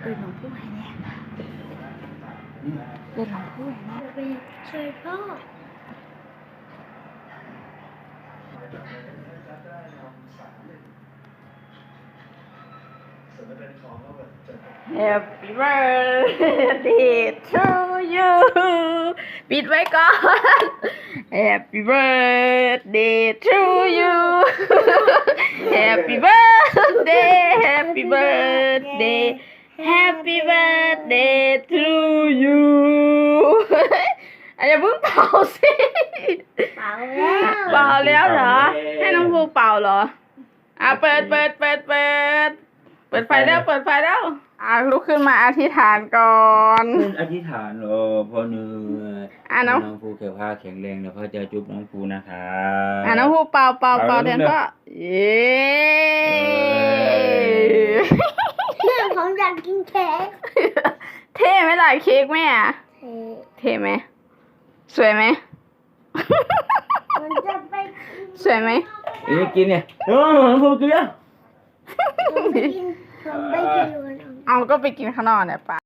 เป็เนหลวงปู่ให้เนี่ยเป็นหลวงปู่ให้แน่ไปช่วยพ่อแฮปปี้เบิร์ดเดย์ทูปิดไว้ก่อน Happy birthday to you Happy birthday Happy birthday Happy birthday to you อันอย่าเพิ่งเป่าสิเป่าแล้วเป่าแล้วเหรอ ให้น้องภูเป่าเหรอ อะเปิดเปิดเปิดเปิด เปิดไฟแล้ว เปิดไฟแล้ว อะลุกขึ้นมาอธิษฐานก่อน ขึ้นอธิษฐานโอ้พ่อเหนื่อยอะน้องน้องภูแข็งผ้าแข็งแรงเดี๋ยวพ่อจะจุ๊บน้องภูนะครับอะน้องภูเป่าเป่าเป่าเอาเดี๋ยวเร็วก็เย้เรื่องของอยากกินเค้กเท่ไหมล่ะเค้กแม่อะเท่ไหมสวยไหม มันจะไปสวยไหม เอ้ยกินเนี่ยโอ้น้องภูกินแล้วผมไปกินผมไปกิน เอาก็ไปกินข้างนอกเนี่ยปะ